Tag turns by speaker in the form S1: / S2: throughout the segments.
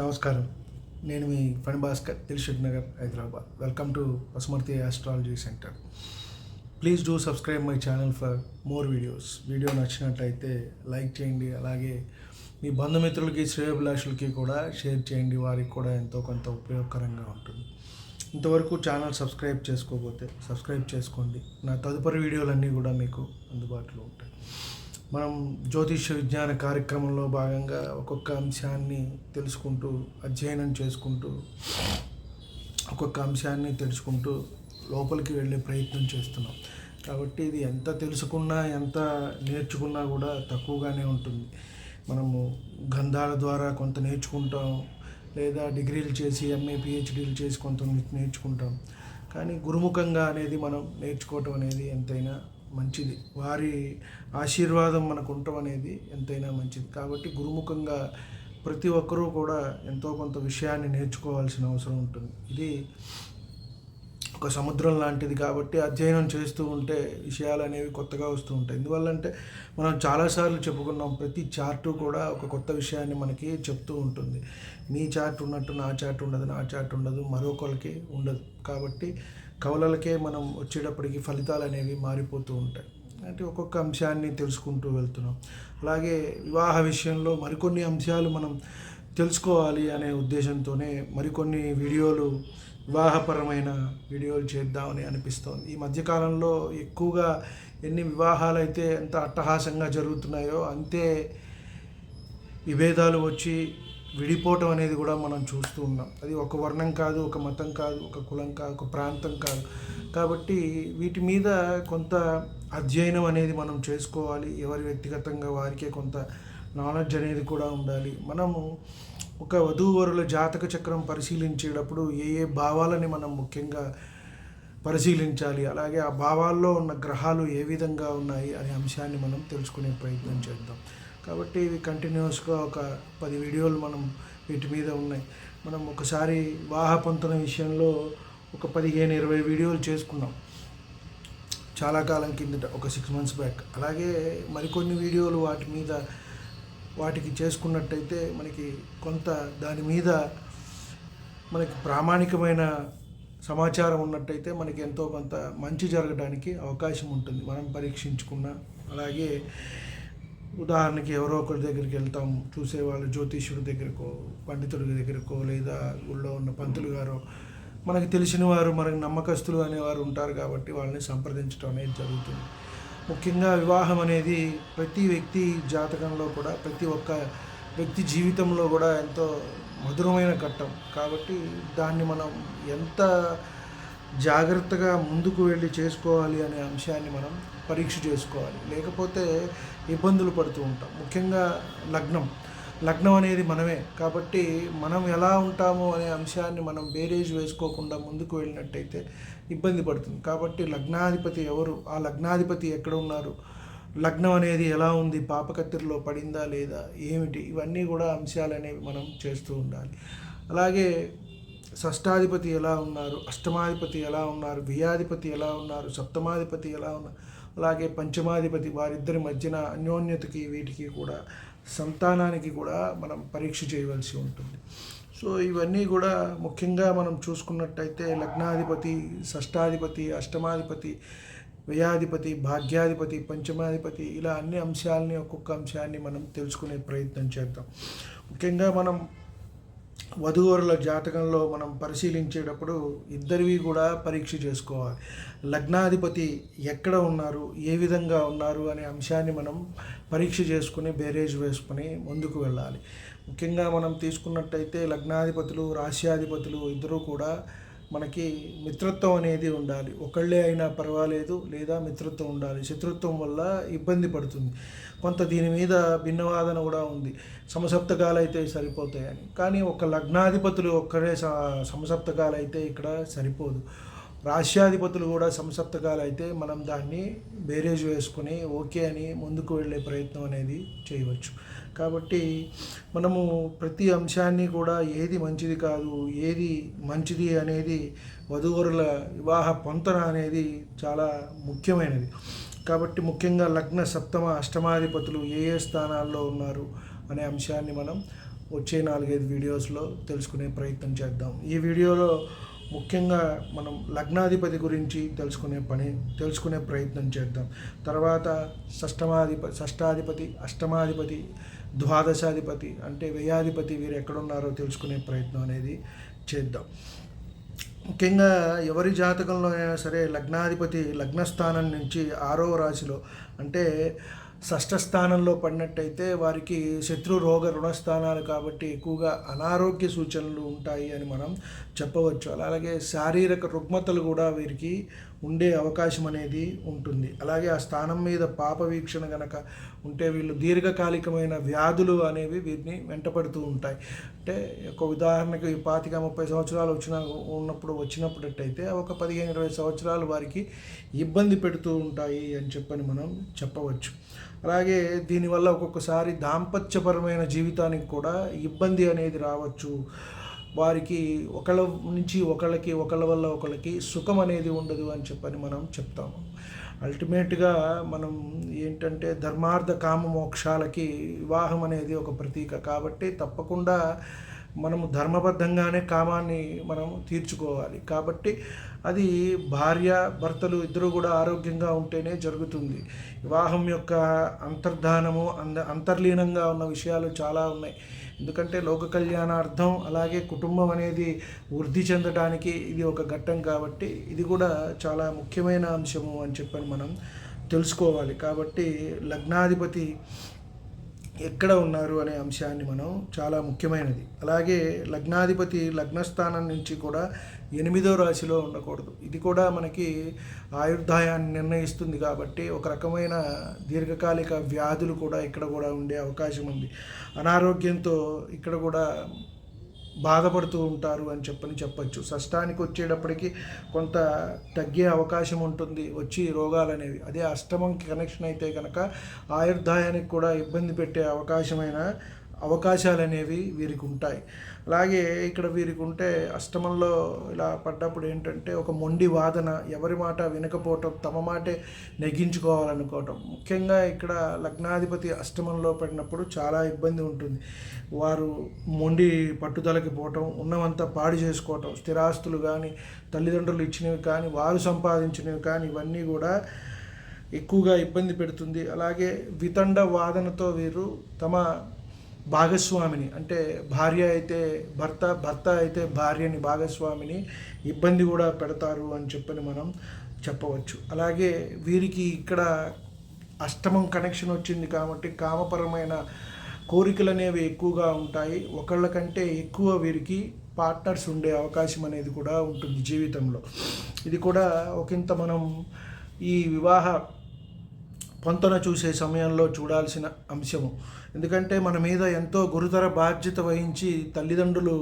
S1: నమస్కారం. నేను మీ Phani Bhaskar Dilsukh Nagar Hyderabad. Welcome to Pasumarthi astrology centre please do subscribe my channel for more videos video నచ్చినట్లయితే like చేయండి. అలాగే మీ బంధుమిత్రులకి శ్రేయభిలాషులకి కూడా share చేయండి. వారికి కూడా ఎంతో కొంత ఉపయోగకరంగా ఉంటుంది. ఇంతవరకు ఛానల్ సబ్స్క్రైబ్ చేసుకోకపోతే సబ్స్క్రైబ్ చేసుకోండి. నా తదుపరి వీడియోలన్నీ కూడా మీకు అందుబాటులో ఉంటాయి. మనం జ్యోతిష విజ్ఞాన కార్యక్రమంలో భాగంగా ఒక్కొక్క అంశాన్ని తెలుసుకుంటూ అధ్యయనం చేసుకుంటూ ఒక్కొక్క అంశాన్ని తెలుసుకుంటూ లోపలికి వెళ్ళే ప్రయత్నం చేస్తున్నాం. కాబట్టి ఇది ఎంత తెలుసుకున్నా ఎంత నేర్చుకున్నా కూడా తక్కువగానే ఉంటుంది. మనము గంధాల ద్వారా కొంత నేర్చుకుంటాం లేదా డిగ్రీలు చేసి ఎంఏ పిహెచ్డీలు చేసి కొంత నేర్చుకుంటాం. కానీ గురుముఖంగా అనేది మనం నేర్చుకోవటం అనేది ఎంతైనా మంచిది. వారి ఆశీర్వాదం మనకు ఉండటం అనేది ఎంతైనా మంచిది. కాబట్టి గురుముఖంగా ప్రతి ఒక్కరూ కూడా ఎంతో కొంత విషయాన్ని నేర్చుకోవాల్సిన అవసరం ఉంటుంది. ఇది ఒక సముద్రం లాంటిది కాబట్టి అధ్యయనం చేస్తూ ఉంటే విషయాలు అనేవి కొత్తగా వస్తూ ఉంటాయి. ఎందువల్లంటే మనం చాలాసార్లు చెప్పుకున్నాం ప్రతి చార్టు కూడా ఒక కొత్త విషయాన్ని మనకి చెప్తూ ఉంటుంది. మీ చార్ట్ ఉన్నట్టు నా చార్ట్ ఉండదు నా చార్ట్ ఉండదు మరొకరికి ఉండదు. కాబట్టి కవలలకే మనం వచ్చేటప్పటికి ఫలితాలు అనేవి మారిపోతూ ఉంటాయి. అంటే ఒక్కొక్క అంశాన్ని తెలుసుకుంటూ వెళ్తున్నాం. అలాగే వివాహ విషయంలో మరికొన్ని అంశాలు మనం తెలుసుకోవాలి అనే ఉద్దేశంతోనే మరికొన్ని వీడియోలు వివాహపరమైన వీడియోలు చేద్దామని అనిపిస్తోంది. ఈ మధ్యకాలంలో ఎక్కువగా ఎన్ని వివాహాలు అయితే ఎంత అట్టహాసంగా జరుగుతున్నాయో అంతే విభేదాలు వచ్చి విడిపోవటం అనేది కూడా మనం చూస్తూ ఉన్నాం. అది ఒక వర్ణం కాదు ఒక మతం కాదు ఒక కులం కాదు ఒక ప్రాంతం కాదు. కాబట్టి వీటి మీద కొంత అధ్యయనం అనేది మనం చేసుకోవాలి. ఎవరి వ్యక్తిగతంగా వారికే కొంత నాలెడ్జ్ అనేది కూడా ఉండాలి. మనము ఒక వధూవరుల జాతక చక్రం పరిశీలించేటప్పుడు ఏ ఏ భావాలని మనం ముఖ్యంగా పరిశీలించాలి? అలాగే ఆ భావాల్లో ఉన్న గ్రహాలు ఏ విధంగా ఉన్నాయి? అనే అంశాన్ని మనం తెలుసుకునే ప్రయత్నం చేద్దాం. కాబట్టి ఇవి కంటిన్యూస్గా ఒక పది వీడియోలు మనం వీటి మీద ఉన్నాయి. మనం ఒకసారి వాహపంతన విషయంలో ఒక పదిహేను ఇరవై వీడియోలు చేసుకున్నాం. చాలా కాలం కిందట ఒక సిక్స్ మంత్స్ బ్యాక్ అలాగే మరికొన్ని వీడియోలు వాటి మీద వాటికి చేసుకున్నట్టయితే మనకి కొంత దాని మీద మనకి ప్రామాణికమైన సమాచారం ఉన్నట్టయితే మనకి ఎంతో కొంత మంచి జరగడానికి అవకాశం ఉంటుంది. మనం పరీక్షించుకున్న అలాగే ఉదాహరణకి ఎవరో ఒకరి దగ్గరికి వెళ్తాం చూసేవాళ్ళు జ్యోతిష్యుడి దగ్గరకో పండితుడి దగ్గరకో లేదా ఊళ్ళో ఉన్న పంతులు గారో మనకి తెలిసిన వారు మనకి నమ్మకస్తులు అనేవారు ఉంటారు కాబట్టి వాళ్ళని సంప్రదించడం అనేది జరుగుతుంది. ముఖ్యంగా వివాహం అనేది ప్రతి వ్యక్తి జాతకంలో కూడా ప్రతి ఒక్క వ్యక్తి జీవితంలో కూడా ఎంతో మధురమైన ఘట్టం. కాబట్టి దాన్ని మనం ఎంత జాగ్రత్తగా ముందుకు వెళ్ళి చేసుకోవాలి అనే అంశాన్ని మనం పరీక్ష చేసుకోవాలి. లేకపోతే ఇబ్బందులు పడుతూ ఉంటాం. ముఖ్యంగా లగ్నం. లగ్నం అనేది మనమే. కాబట్టి మనం ఎలా ఉంటామో అనే అంశాన్ని మనం బేరేజ్ వేసుకోకుండా ముందుకు వెళ్ళినట్టయితే ఇబ్బంది పడుతుంది. కాబట్టి లగ్నాధిపతి ఎవరు? ఆ లగ్నాధిపతి ఎక్కడ ఉన్నారు? లగ్నం అనేది ఎలా ఉంది? పాపకత్తిరిలో పడిందా లేదా? ఏమిటి? ఇవన్నీ కూడా అంశాలు అనేవి మనం చేస్తూ ఉండాలి. అలాగే షష్టాధిపతి ఎలా ఉన్నారు? అష్టమాధిపతి ఎలా ఉన్నారు? వ్యయాధిపతి ఎలా ఉన్నారు? సప్తమాధిపతి ఎలా ఉన్నారు? అలాగే పంచమాధిపతి వారిద్దరి మధ్యన అన్యోన్యతకి వీటికి కూడా సంతానానికి కూడా మనం పరీక్ష చేయవలసి ఉంటుంది. సో ఇవన్నీ కూడా ముఖ్యంగా మనం చూసుకున్నట్టయితే లగ్నాధిపతి షష్టాధిపతి అష్టమాధిపతి వ్యయాధిపతి భాగ్యాధిపతి పంచమాధిపతి ఇలా అన్ని అంశాలని ఒక్కొక్క అంశాన్ని మనం తెలుసుకునే ప్రయత్నం చేద్దాం. ముఖ్యంగా మనం వధువరుల జాతకంలో మనం పరిశీలించేటప్పుడు ఇద్దరివి కూడా పరీక్ష చేసుకోవాలి. లగ్నాధిపతి ఎక్కడ ఉన్నారు? ఏ విధంగా ఉన్నారు? అనే అంశాన్ని మనం పరీక్ష చేసుకుని బేరేజ్ వేసుకుని ముందుకు వెళ్ళాలి. ముఖ్యంగా మనం తీసుకున్నట్టయితే లగ్నాధిపతులు రాశ్యాధిపతులు ఇద్దరూ కూడా మనకి మిత్రత్వం అనేది ఉండాలి. ఒకళ్ళే అయినా పర్వాలేదు లేదా మిత్రత్వం ఉండాలి. శత్రుత్వం వల్ల ఇబ్బంది పడుతుంది. కొంత దీని మీద భిన్నవాదన కూడా ఉంది. సమసప్తకాలు అయితే సరిపోతాయని. కానీ ఒక లగ్నాధిపతులు ఒక్కరే సమసప్తకాలు అయితే ఇక్కడ సరిపోదు. రాష్ట్రాధిపతులు కూడా సంసప్తకాలు అయితే మనం దాన్ని బేరేజ్ వేసుకొని ఓకే అని ముందుకు వెళ్ళే ప్రయత్నం అనేది చేయవచ్చు. కాబట్టి మనము ప్రతి అంశాన్ని కూడా ఏది మంచిది కాదు ఏది మంచిది అనేది వధువరుల వివాహ పొంతన అనేది చాలా ముఖ్యమైనది. కాబట్టి ముఖ్యంగా లగ్న సప్తమ అష్టమాధిపతులు ఏ ఏ స్థానాల్లో ఉన్నారు అనే అంశాన్ని మనం వచ్చే నాలుగైదు వీడియోస్లో తెలుసుకునే ప్రయత్నం చేద్దాం. ఈ వీడియోలో ముఖ్యంగా మనం లగ్నాధిపతి గురించి తెలుసుకునే పని తెలుసుకునే ప్రయత్నం చేద్దాం. తర్వాత షష్టమాధిపతి షష్టాధిపతి అష్టమాధిపతి ద్వాదశాధిపతి అంటే వ్యయాధిపతి వీరు ఎక్కడున్నారో తెలుసుకునే ప్రయత్నం అనేది చేద్దాం. ముఖ్యంగా ఎవరి జాతకంలో అయినా సరే లగ్నాధిపతి లగ్నస్థానం నుంచి ఆరో రాశిలో అంటే షష్ఠ స్థానంలో పడినట్టయితే వారికి శత్రు రోగ రుణస్థానాలు కాబట్టి ఎక్కువగా అనారోగ్య సూచనలు ఉంటాయి అని మనం చెప్పవచ్చు. అలాగే శారీరక రుగ్మతలు కూడా వీరికి ఉండే అవకాశం అనేది ఉంటుంది. అలాగే ఆ స్థానం మీద పాప వీక్షణ గనక ఉంటే వీళ్ళు దీర్ఘకాలికమైన వ్యాధులు అనేవి వీరిని వెంటపడుతూ ఉంటాయి. అంటే ఒక ఉదాహరణకు ఈ పాతిక ముప్పై సంవత్సరాలు వచ్చిన ఉన్నప్పుడు వచ్చినప్పుడట్టయితే ఒక పదిహేను ఇరవై సంవత్సరాలు వారికి ఇబ్బంది పెడుతూ ఉంటాయి అని చెప్పని మనం చెప్పవచ్చు. అలాగే దీనివల్ల ఒక్కొక్కసారి దాంపత్యపరమైన జీవితానికి కూడా ఇబ్బంది అనేది రావచ్చు. వారికి ఒకళ్ళ నుంచి ఒకళ్ళకి ఒకళ్ళ వల్ల ఒకళ్ళకి సుఖం అనేది ఉండదు అని చెప్పని మనం చెప్తాము. అల్టిమేట్గా మనం ఏంటంటే ధర్మార్థ కామ మోక్షాలకి వివాహం అనేది ఒక ప్రతీక. కాబట్టి తప్పకుండా మనము ధర్మబద్ధంగానే కామాన్ని మనం తీర్చుకోవాలి. కాబట్టి అది భార్య భర్తలు ఇద్దరు కూడా ఆరోగ్యంగా ఉంటేనే జరుగుతుంది. వివాహం యొక్క అంతర్ధానము అంద అంతర్లీనంగా ఉన్న విషయాలు చాలా ఉన్నాయి. ఎందుకంటే లోక కళ్యాణార్థం అలాగే కుటుంబం అనేది వృద్ధి చెందడానికి ఇది ఒక ఘట్టం కాబట్టి ఇది కూడా చాలా ముఖ్యమైన అంశము అని చెప్పని మనం తెలుసుకోవాలి. కాబట్టి లగ్నాధిపతి ఎక్కడ ఉన్నారు అనే అంశాన్ని మనం చాలా ముఖ్యమైనది. అలాగే లగ్నాధిపతి లగ్నస్థానం నుంచి కూడా ఎనిమిదో రాశిలో ఉండకూడదు. ఇది కూడా మనకి ఆయుర్దాయాన్ని నిర్ణయిస్తుంది కాబట్టి ఒక రకమైన దీర్ఘకాలిక వ్యాధులు కూడా ఇక్కడ కూడా ఉండే అవకాశం ఉంది. అనారోగ్యంతో ఇక్కడ కూడా బాధపడుతూ ఉంటారు అని చెప్పని చెప్పచ్చు. షష్టానికి వచ్చేటప్పటికి కొంత తగ్గే అవకాశం ఉంటుంది. వచ్చి రోగాలు అనేవి. అదే అష్టమంకి కనెక్షన్ అయితే కనుక ఆయుర్దాయానికి కూడా ఇబ్బంది పెట్టే అవకాశమైన అవకాశాలు అనేవి వీరికి ఉంటాయి అలాగే ఇక్కడ వీరికి ఉంటే అష్టమంలో ఇలా పడ్డప్పుడు ఏంటంటే ఒక మొండి వాదన ఎవరి మాట వినకపోవటం తమ మాటే నెగ్గించుకోవాలనుకోవటం. ముఖ్యంగా ఇక్కడ లగ్నాధిపతి అష్టమంలో పడినప్పుడు చాలా ఇబ్బంది ఉంటుంది. వారు మొండి పట్టుదలకి పోవటం ఉన్నవంతా పాడు చేసుకోవటం స్థిరాస్తులు కానీ తల్లిదండ్రులు ఇచ్చినవి కానీ వారు సంపాదించినవి కానీ ఇవన్నీ కూడా ఎక్కువగా ఇబ్బంది పెడుతుంది. అలాగే వితండ వాదనతో వీరు తమ భాగస్వామిని అంటే భార్య అయితే భర్త భర్త అయితే భార్యని భాగస్వామిని ఇబ్బంది కూడా పెడతారు అని చెప్పని మనం చెప్పవచ్చు. అలాగే వీరికి ఇక్కడ అష్టమం కనెక్షన్ వచ్చింది కాబట్టి కామపరమైన కోరికలు అనేవి ఎక్కువగా ఉంటాయి. ఒకళ్ళకంటే ఎక్కువ వీరికి పార్ట్నర్స్ ఉండే అవకాశం అనేది కూడా ఉంటుంది జీవితంలో. ఇది కూడా ఒకంత మనం ఈ వివాహ పొంతన చూసే సమయంలో చూడాల్సిన అంశము. ఎందుకంటే మన మీద ఎంతో గురుతర బాధ్యత వహించి తల్లిదండ్రులు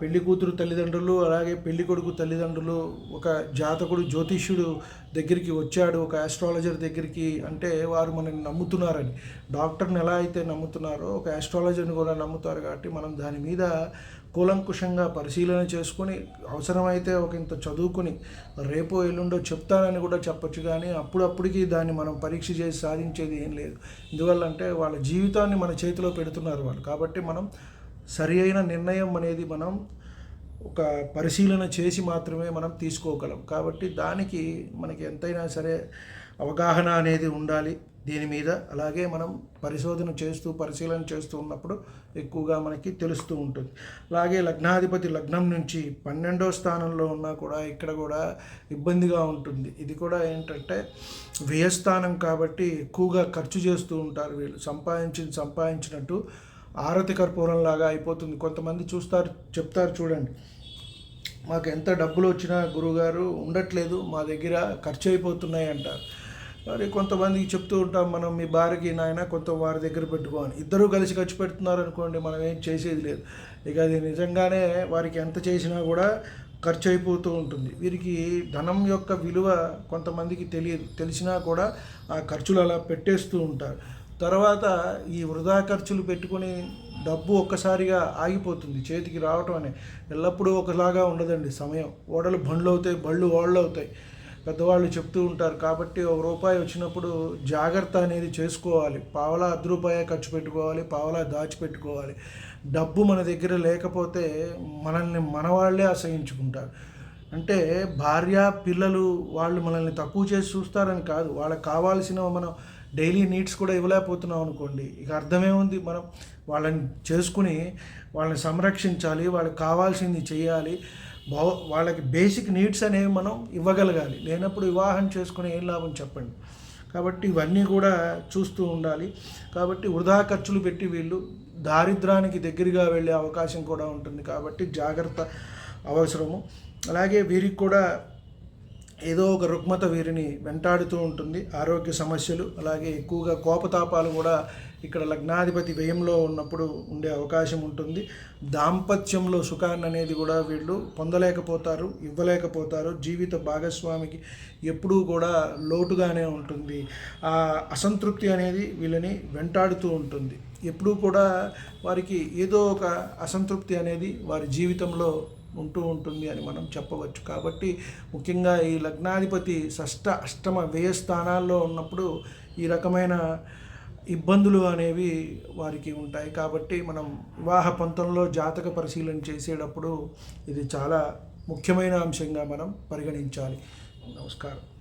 S1: పెళ్ళి కూతురు తల్లిదండ్రులు అలాగే పెళ్ళి కొడుకు తల్లిదండ్రులు ఒక జాతకుడు జ్యోతిష్యుడు దగ్గరికి వచ్చాడు ఒక ఆస్ట్రాలజర్ దగ్గరికి అంటే వారు మనల్ని నమ్ముతున్నారని. డాక్టర్ని ఎలా అయితే నమ్ముతున్నారో ఒక ఆస్ట్రాలజర్ని కూడా నమ్ముతారు కాబట్టి మనం దాని మీద కూలంకుషంగా పరిశీలన చేసుకొని అవసరమైతే ఒక ఇంత చదువుకుని రేపో ఎల్లుండో చెప్తానని కూడా చెప్పొచ్చు కానీ అప్పుడప్పటికి దాన్ని మనం పరీక్ష చేసి సాధించేది ఏం లేదు. ఎందువల్ల అంటే వాళ్ళ జీవితాన్ని మన చేతిలో పెడుతున్నారు వాళ్ళు. కాబట్టి మనం సరి అయిన నిర్ణయం అనేది మనం ఒక పరిశీలన చేసి మాత్రమే మనం తీసుకోగలం. కాబట్టి దానికి మనకి ఎంతైనా సరే అవగాహన అనేది ఉండాలి. దీని మీద అలాగే మనం పరిశోధన చేస్తూ పరిశీలన చేస్తూ ఉన్నప్పుడు ఎక్కువగా మనకి తెలుస్తూ ఉంటుంది. అలాగే లగ్నాధిపతి లగ్నం నుంచి పన్నెండో స్థానంలో ఉన్నా కూడా ఇక్కడ కూడా ఇబ్బందిగా ఉంటుంది. ఇది కూడా ఏంటంటే వ్యయస్థానం కాబట్టి ఎక్కువగా ఖర్చు చేస్తూ ఉంటారు వీళ్ళు. సంపాదించి సంపాదించినట్టు ఆరతి కర్పూరంలాగా అయిపోతుంది. కొంతమంది చూస్తారు చెప్తారు చూడండి. మాకు ఎంత డబ్బులు వచ్చినా గురువుగారు ఉండట్లేదు మా దగ్గర ఖర్చు అయిపోతున్నాయి అంటారు. మరి కొంతమందికి చెప్తూ ఉంటాం మనం మీ భార్యకి నాయన కొంత వారి దగ్గర పెట్టుకోని ఇద్దరూ కలిసి ఖర్చు పెడుతున్నారు అనుకోండి మనం ఏం చేసేది లేదు. ఇక అది నిజంగానే వారికి ఎంత చేసినా కూడా ఖర్చు అయిపోతూ ఉంటుంది. వీరికి ధనం యొక్క విలువ కొంతమందికి తెలియదు. తెలిసినా కూడా ఆ ఖర్చులు అలా పెట్టేస్తూ ఉంటారు. తర్వాత ఈ వృధా ఖర్చులు పెట్టుకొని డబ్బు ఒక్కసారిగా ఆగిపోతుంది చేతికి రావటం అనే. ఎల్లప్పుడూ ఒకలాగా ఉండదండి సమయం. ఓడలు బండ్లు అవుతాయి బళ్ళు ఓడలు అవుతాయి పెద్దవాళ్ళు చెప్తూ ఉంటారు కాబట్టి ఒక రూపాయి వచ్చినప్పుడు జాగ్రత్త అనేది చేసుకోవాలి. పావలా అర్ధ రూపాయే ఖర్చు పెట్టుకోవాలి పావలా దాచిపెట్టుకోవాలి. డబ్బు మన దగ్గర లేకపోతే మనల్ని మన వాళ్ళే అసహించుకుంటారు అంటే భార్య పిల్లలు వాళ్ళు మనల్ని తక్కువ చేసి చూస్తారని కాదు. వాళ్ళకి కావాల్సిన మనం డైలీ నీడ్స్ కూడా ఇవ్వలేకపోతున్నాం అనుకోండి. ఇక అర్థమేముంది మనం వాళ్ళని చేసుకుని వాళ్ళని సంరక్షించాలి వాళ్ళకి కావాల్సింది చేయాలి. భవ వాళ్ళకి బేసిక్ నీడ్స్ అనేవి మనం ఇవ్వగలగాలి. లేనప్పుడు వివాహం చేసుకుని ఏం లాభం చెప్పండి? కాబట్టి ఇవన్నీ కూడా చూస్తూ ఉండాలి. కాబట్టి వృధా ఖర్చులు పెట్టి వీళ్ళు దారిద్రానికి దగ్గరగా వెళ్ళే అవకాశం కూడా ఉంటుంది. కాబట్టి జాగ్రత్త అవసరము. అలాగే వీరికి కూడా ఏదో ఒక రుగ్మత వీరిని వెంటాడుతూ ఉంటుంది. ఆరోగ్య సమస్యలు అలాగే ఎక్కువగా కోపతాపాలు కూడా ఇక్కడ లగ్నాధిపతి వ్యయంలో ఉన్నప్పుడు ఉండే అవకాశం ఉంటుంది. దాంపత్యంలో సుఖాన్ని అనేది కూడా వీళ్ళు పొందలేకపోతారు ఇవ్వలేకపోతారు. జీవిత భాగస్వామికి ఎప్పుడూ కూడా లోటుగానే ఉంటుంది. ఆ అసంతృప్తి అనేది వీళ్ళని వెంటాడుతూ ఉంటుంది. ఎప్పుడూ కూడా వారికి ఏదో ఒక అసంతృప్తి అనేది వారి జీవితంలో ఉంటూ ఉంటుంది అని మనం చెప్పవచ్చు. కాబట్టి ముఖ్యంగా ఈ లగ్నాధిపతి షష్ట అష్టమ వ్యయ స్థానాల్లో ఉన్నప్పుడు ఈ రకమైన ఇబ్బందులు అనేవి వారికి ఉంటాయి. కాబట్టి మనం వివాహ పంతంలో జాతక పరిశీలన చేసేటప్పుడు ఇది చాలా ముఖ్యమైన అంశంగా మనం పరిగణించాలి. నమస్కారం.